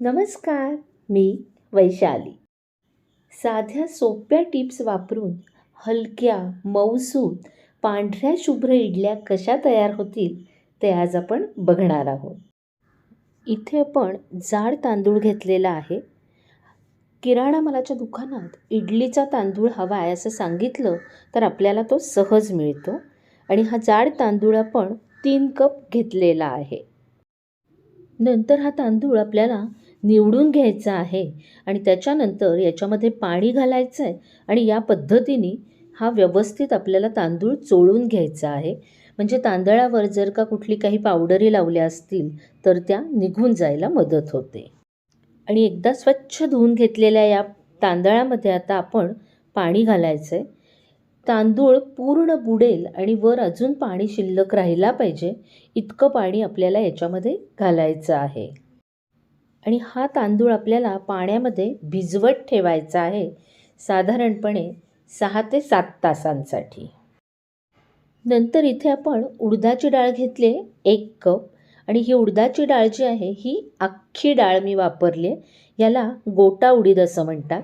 नमस्कार मी वैशाली. साध्या सोप्या टिप्स वापरून हलक्या मऊसू पांढऱ्या शुभ्र इडल्या कशा तयार होतील ते आज आपण बघणार आहोत. इथे आपण जाड तांदूळ घेतलेला आहे. किराणा मालाच्या दुकानात इडलीचा तांदूळ हवा आहे असं सांगितलं तर आपल्याला तो सहज मिळतो आणि हा जाड तांदूळ आपण तीन कप घेतलेला आहे. नंतर हा तांदूळ आपल्याला निवडून घ्यायचा आहे आणि त्याच्यानंतर याच्यामध्ये पाणी घालायचं आहे आणि या पद्धतीने हा व्यवस्थित आपल्याला तांदूळ चोळून घ्यायचा आहे. म्हणजे तांदळावर जर का कुठली काही पावडरी लावल्या असतील तर त्या निघून जायला मदत होते. आणि एकदा स्वच्छ धुवून घेतलेल्या या तांदळामध्ये आता आपण पाणी घालायचं आहे तांदूळ पूर्ण बुडेल आणि वर अजून पाणी शिल्लक राहिला पाहिजे इतकं पाणी आपल्याला याच्यामध्ये घालायचं आहे. आणि हा तांदूळ आपल्याला पाण्यामध्ये भिजवत ठेवायचा आहे साधारणपणे सहा ते सात तासांसाठी. नंतर इथे आपण उडदाची डाळ घेतली आहे एक कप. आणि ही उडदाची डाळ जी आहे ही अख्खी डाळ मी वापरली आहे. याला गोटा उडीद असं म्हणतात.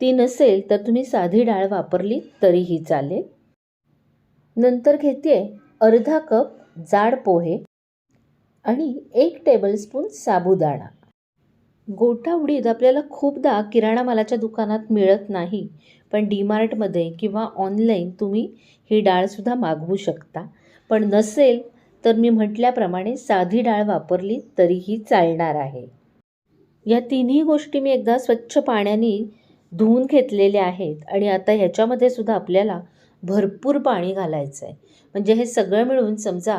ती नसेल तर तुम्ही साधी डाळ वापरली तरीही चालेल. नंतर घेते अर्धा कप जाड पोहे आणि एक टेबलस्पून साबुदाणा. गोटा उडीद आपल्याला खूपदा किराणा मालाच्या दुकानात मिळत नाही पण डीमार्टमध्ये किंवा ऑनलाईन तुम्ही ही डाळसुद्धा मागवू शकता. पण नसेल तर मी म्हटल्याप्रमाणे साधी डाळ वापरली तरीही चालणार आहे. या तिन्ही गोष्टी मी एकदा स्वच्छ पाण्याने धुवून घेतलेल्या आहेत आणि आता ह्याच्यामध्ये सुद्धा आपल्याला भरपूर पाणी घालायचं आहे म्हणजे हे सगळं मिळून समजा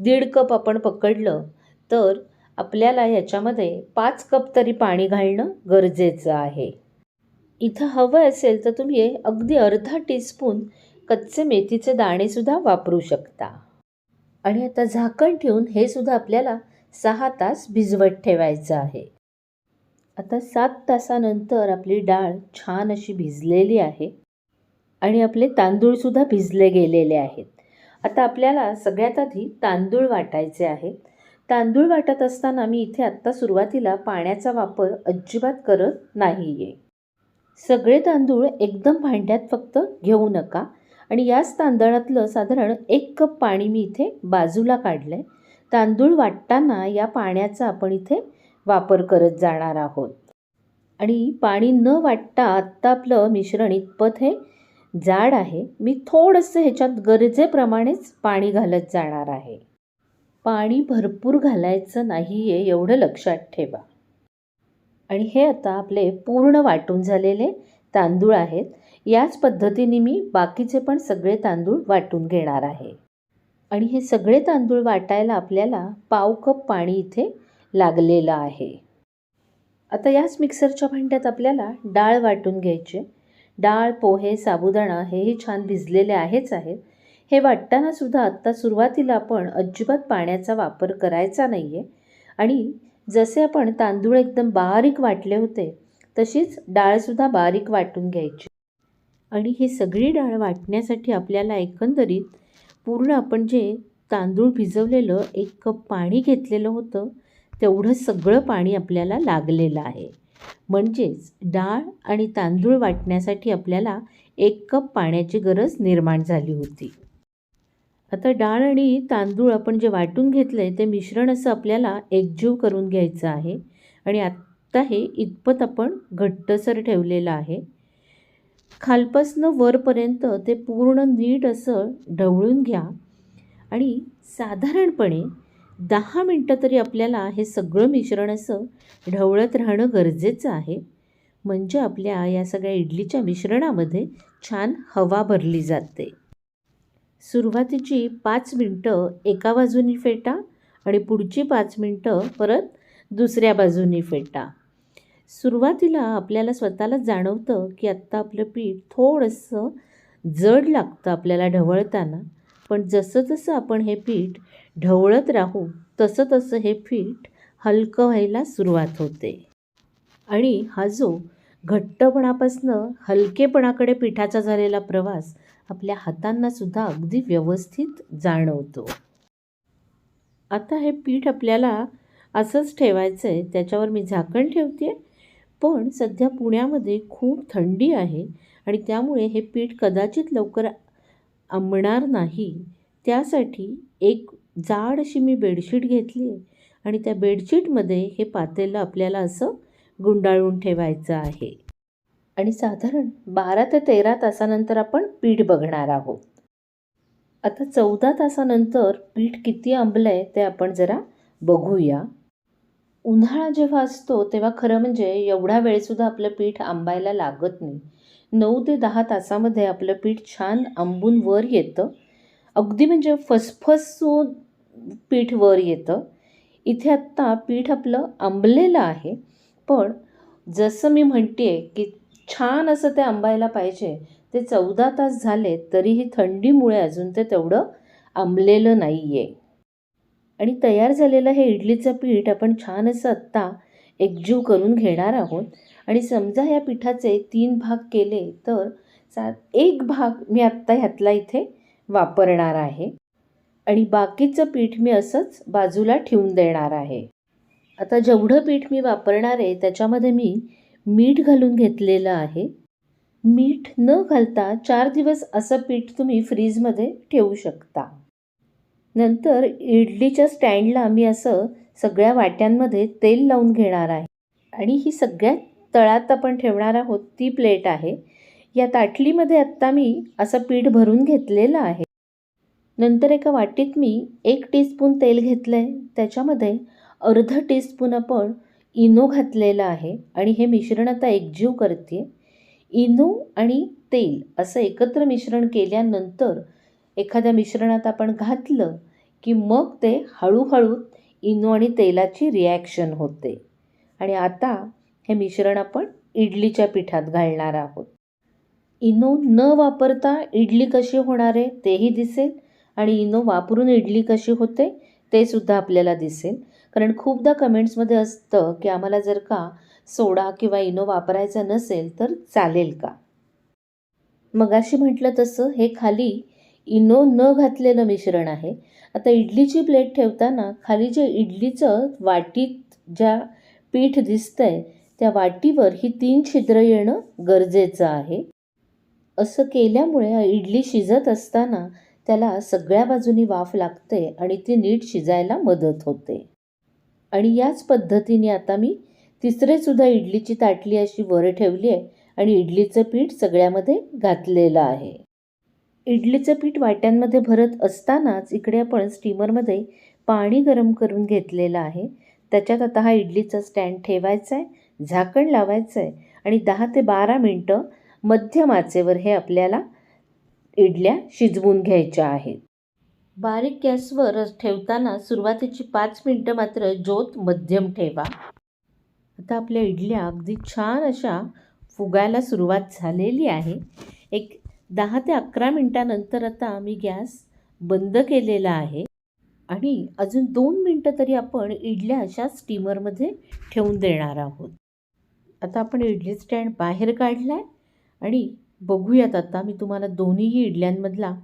दीड कप आपण पकडलं तर आपल्याला ह्याच्यामध्ये पाच कप तरी पाणी घालणं गरजेचं आहे. इथं हवं असेल तर तुम्ही अगदी अर्धा टीस्पून कच्चे मेथीचे दाणेसुद्धा वापरू शकता. आणि आता झाकण ठेवून हे सुद्धा आपल्याला सहा तास भिजवत ठेवायचं आहे. आता सात तासानंतर आपली डाळ छान अशी भिजलेली आहे. आणि आपले तांदूळसुद्धा भिजले गेलेले आहेत. आता आपल्याला सगळ्यात आधी तांदूळ वाटायचे आहेत. तांदूळ वाटत असताना मी इथे आत्ता सुरुवातीला पाण्याचा वापर अजिबात करत नाही आहे सगळे तांदूळ एकदम भांड्यात फक्त घेऊ नका. आणि याच तांदळातलं साधारण एक कप पाणी मी इथे बाजूला काढलं आहे तांदूळ वाटताना या पाण्याचा आपण इथे वापर करत जाणार आहोत. आणि पाणी न वाटता आत्ता आपलं मिश्रण इतपत हे जाड आहे. मी थोडंसं ह्याच्यात गरजेप्रमाणेच पाणी घालत जाणार आहे. पाणी भरपूर घालायचं नाही आहे एवढं लक्षात ठेवा. आणि हे आता आपले पूर्ण वाटून झालेले तांदूळ आहेत. याच पद्धतीने मी बाकीचे पण सगळे तांदूळ वाटून घेणार आहे. आणि हे सगळे तांदूळ वाटायला आपल्याला पाव कप पाणी इथे लागलेलं आहे. आता याच मिक्सरच्या भांड्यात आपल्याला डाळ वाटून घ्यायची डाळ पोहे साबुदाणा हेही छान भिजलेले आहेच आहेत. हे वाटतानासुद्धा आत्ता सुरुवातीला आपण अजिबात पाण्याचा वापर करायचा नाही आहे आणि जसे आपण तांदूळ एकदम बारीक वाटले होते तशीच डाळसुद्धा बारीक वाटून घ्यायची. आणि ही सगळी डाळ वाटण्यासाठी आपल्याला एकंदरीत पूर्ण आपण जे तांदूळ भिजवलेलं एक कप पाणी घेतलेलं होतं तेवढं सगळं पाणी आपल्याला लागलेलं आहे. म्हणजेच डाळ आणि तांदूळ वाटण्यासाठी आपल्याला एक कप पाण्याची गरज निर्माण झाली होती. आता डाळ आणि तांदूळ आपण जे वाटून घेतलं आहे ते मिश्रण असं आपल्याला एकजीव करून घ्यायचं आहे. आणि आत्ता हे इतपत आपण घट्टसर ठेवलेलं आहे. खालपासनं वरपर्यंत ते पूर्ण नीट असं ढवळून घ्या. आणि साधारणपणे दहा मिनटं तरी आपल्याला हे सगळं मिश्रण असं ढवळत राहणं गरजेचं आहे. म्हणजे आपल्या या सगळ्या इडलीच्या मिश्रणामध्ये छान हवा भरली जाते. सुरुवातीची पाच मिनटं एका बाजूनी फेटा आणि पुढची पाच मिनटं परत दुसऱ्या बाजूनी फेटा. सुरुवातीला आपल्याला स्वतःला जाणवतं की आत्ता आपलं पीठ थोडंसं जड लागतं आपल्याला ढवळताना पण जसं जसं आपण हे पीठ ढवळत राहू तसं तसं हे पीठ हलकं व्हायला सुरुवात होते. आणि हा जो घट्टपणापासनं हलकेपणाकडे पिठाचा झालेला प्रवास आपल्या हातांनासुद्धा अगदी व्यवस्थित जाणवतो. आता हे पीठ आपल्याला असंच ठेवायचं आहे त्याच्यावर मी झाकण ठेवते आहे पण सध्या पुण्यामध्ये खूप थंडी आहे आणि त्यामुळे हे पीठ कदाचित लवकर आंबणार नाही. त्यासाठी एक जाड अशी मी बेडशीट घेतली आहे आणि त्या बेडशीटमध्ये हे पातेलं आपल्याला असं गुंडाळून ठेवायचं आहे. आणि साधारण बारा ते तेरा तासानंतर आपण पीठ बघणार आहोत. आता चौदा तासानंतर पीठ किती आंबलं आहे ते आपण जरा बघूया. उन्हाळा जेव्हा असतो तेव्हा खरं म्हणजे एवढा वेळसुद्धा आपलं पीठ आंबायला लागत नाही. नऊ ते दहा तासामध्ये आपलं पीठ छान आंबून वर येतं. अगदी म्हणजे फसफसून पीठ वर येतं. इथे आत्ता पीठ आपलं आंबलेलं आहे. पण जसं मी म्हणते आहे की छान असं ते आंबायला पाहिजे ते चौदा तास झाले तरीही थंडीमुळे अजून ते तेवढं आंबलेलं नाही आहे आणि तयार झालेलं हे इडलीचं पीठ आपण छान असं आत्ता एकजीव करून घेणार आहोत. आणि समजा या पिठाचे तीन भाग केले तर सा एक भाग मी आत्ता ह्यातला इथे वापरणार आहे. आणि बाकीचं पीठ मी असंच बाजूला ठेवून देणार आहे. आता जेवढं पीठ मी वापरणार आहे त्याच्यामध्ये मी मीठ घालून घेतलेलं आहे. मीठ न घालता चार दिवस असं पीठ तुम्ही फ्रीजमध्ये ठेवू शकता. नंतर इडलीच्या स्टँडला मी असं सगळ्या वाट्यांमध्ये तेल लावून घेणार आहे. आणि ही सगळ्यात तळात आपण ठेवणार आहोत ती प्लेट आहे. या ताटलीमध्ये आत्ता मी असं पीठ भरून घेतलेलं आहे. नंतर एका वाटीत मी एक टीस्पून तेल घेतलं आहे त्याच्यामध्ये अर्ध टीस्पून आपण इनो घातलेला आहे आणि हे मिश्रण आता एकजीव करते. इनो आणि तेल असं एकत्र मिश्रण केल्यानंतर एखाद्या मिश्रणात आपण घातलं की मग ते हळूहळू इनो आणि तेलाची रिॲक्शन होते. आणि आता हे मिश्रण आपण इडलीच्या पिठात घालणार आहोत. इनो न वापरता इडली कशी होणार आहे तेही दिसेल आणि इनो वापरून इडली कशी होते ते सुद्धा आपल्याला दिसेल. कारण खूपदा कमेंट्समध्ये असतं की आम्हाला जर का सोडा किंवा इनो वापरायचा नसेल तर चालेल का? मगाशी म्हटलं तसं हे खाली इनो न घातलेलं मिश्रण आहे. आता इडलीची प्लेट ठेवताना खाली जे इडलीचं वाटीत ज्या पीठ दिसतंय त्या वाटीवर ही तीन छिद्र येणं गरजेचं आहे. असं केल्यामुळे इडली शिजत असताना त्याला सगळ्या बाजूनी वाफ लागते आणि ती नीट शिजायला मदत होते. आणि याच पद्धतीने आता मी तिसरेसुद्धा इडलीची ताटली अशी वर ठेवली आहे आणि इडलीचं पीठ सगळ्यामध्ये घातलेलं आहे. इडलीचं पीठ वाट्यांमध्ये भरत असतानाच इकडे आपण स्टीमरमध्ये पाणी गरम करून घेतलेलं आहे. त्याच्यात आता हा इडलीचा स्टँड ठेवायचा आहे झाकण लावायचं आहे आणि दहा ते बारा मिनटं मध्यम आचेवर हे आपल्याला इडल्या शिजवून घ्यायच्या आहेत. बारीक गॅसवर ठेवताना सुरुवातीची पाच मिनटं मात्र ज्योत मध्यम ठेवा. आता आपल्या इडल्या अगदी छान अशा फुगायला सुरुवात झालेली आहे. एक दहा ते अकरा मिनटानंतर आता मी गॅस बंद केलेला आहे आणि अजून दोन मिनटं तरी आपण इडल्या अशा स्टीमरमध्ये ठेवून देणार आहोत. आता आपण इडली स्टँड बाहेर काढला आहे आणि बघूयात आता मी तुम्हाला दोन्हीही इडल्यांमधला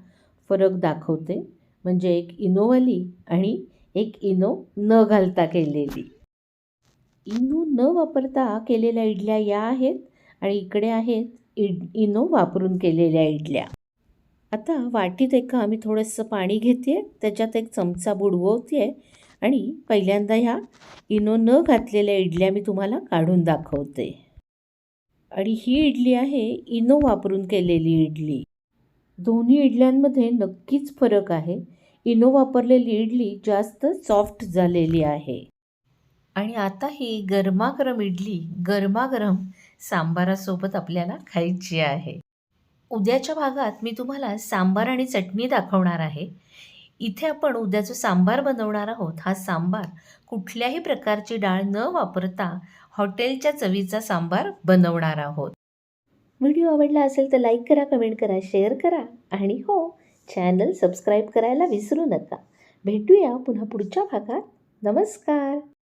फरक दाखवते. म्हणजे एक इनोवाली आणि एक इनो न घालता केलेली. इनो न वापरता केलेल्या इडल्या या आहेत आणि इकडे आहेत इड इनो वापरून केलेल्या इडल्या. आता वाटीत एका मी थोडंसं पाणी घेते त्याच्यात एक चमचा बुडवते आहे आणि पहिल्यांदा ह्या इनो न घातलेल्या इडल्या मी तुम्हाला काढून दाखवते. आणि ही इडली आहे इनो वापरून केलेली इडली. दोन्ही इडल्यांमध्ये नक्कीच फरक आहे. इनो वापरलेली इडली जास्त सॉफ्ट झालेली आहे. आणि आता ही गरमागरम इडली गरमागरम सांबारासोबत आपल्याला खायची आहे. उद्याच्या भागात मी तुम्हाला सांबार आणि चटणी दाखवणार आहे. इथे आपण उद्या जो सांबार बनवणार आहोत. हा सांबार कुठल्याही प्रकारची डाळ न वापरता हॉटेलच्या चवीचा सांबार बनवणार आहोत. व्हिडिओ आवडला असेल तर लाईक करा कमेंट करा शेअर करा आणि हो चॅनल सबस्क्राईब करायला विसरू नका. भेटूया पुन्हा पुढच्या भागात. नमस्कार.